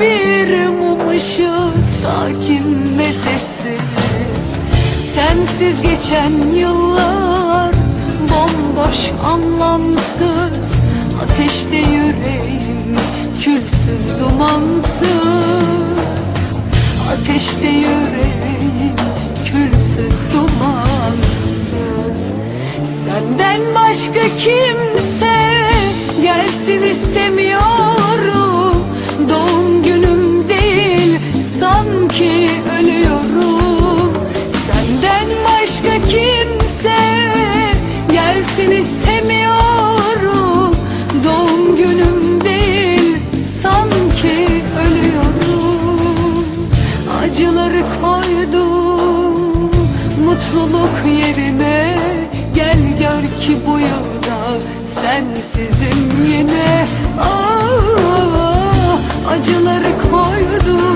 bir mum ışığı sakin ve sessiz. Sensiz geçen yıllar bomboş anlamsız. Ateşte yüreğim külsüz dumansız. Ateşte yüreğim külsüz dumansız. Senden başka kimse gelsin istemiyorum sanki ölüyorum. Senden başka kimse gelsin istemiyorum. Doğum günüm değil sanki ölüyorum. Acıları koydum mutluluk yerine. Gel gör ki bu yılda sensizim yine. Ah, Acıları koydum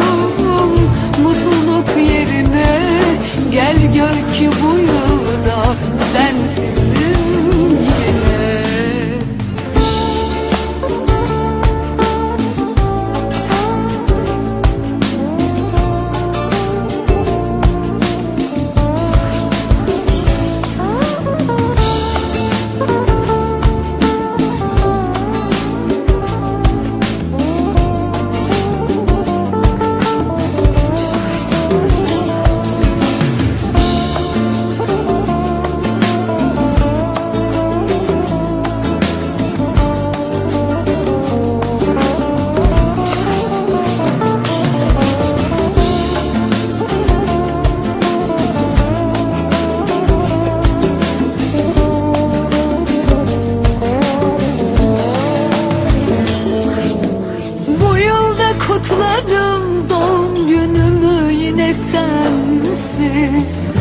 sensiz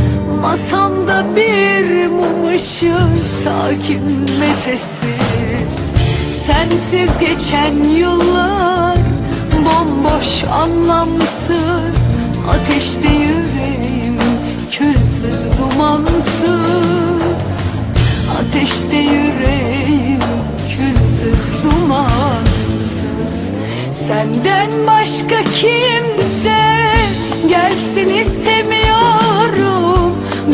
Masamda bir mum ışığı sakin ve sessiz. Sensiz geçen yıllar bomboş anlamsız. Ateşte yüreğim külsüz dumansız. Ateşte yüreğim külsüz dumansız. Senden başka kimse gelsin istemiyorum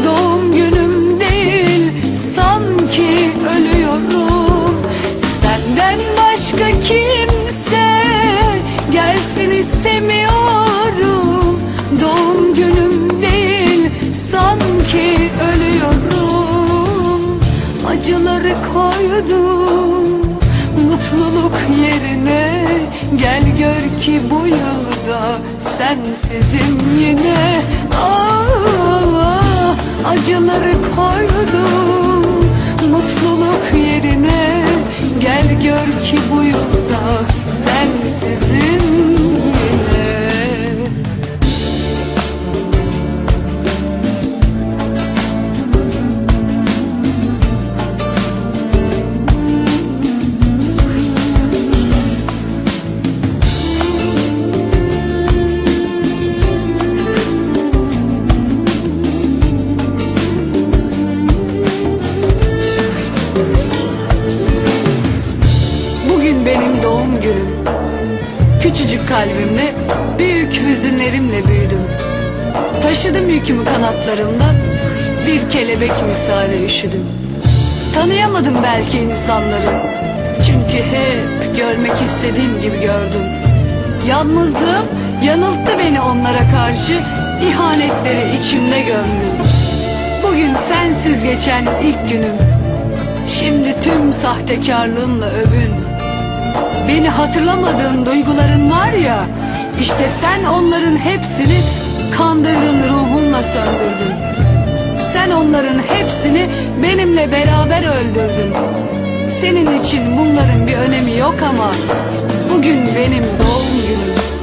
Doğum günüm değil sanki ölüyorum. Senden başka kimse gelsin istemiyorum. Doğum günüm değil sanki ölüyorum. Acıları koydum mutluluk yerine. Gel gör ki bu yılda sensizim yine. Ah, Acıları koydum mutluluk yerine Gel gör ki bu yılda sensizim günüm. Küçücük kalbimle, büyük hüzünlerimle büyüdüm. Taşıdım yükümü kanatlarımda, bir kelebek misali üşüdüm. Tanıyamadım belki insanları, çünkü hep görmek istediğim gibi gördüm. Yalnızlığım yanılttı beni onlara karşı, ihanetleri içimde gömdüm. Bugün sensiz geçen ilk günüm. Şimdi tüm sahtekarlığınla övün. Beni hatırlamadığın duyguların var ya, işte sen onların hepsini kandırdın ruhunla söndürdün. Sen onların hepsini benimle beraber öldürdün. Senin için bunların bir önemi yok ama bugün benim doğum günüm.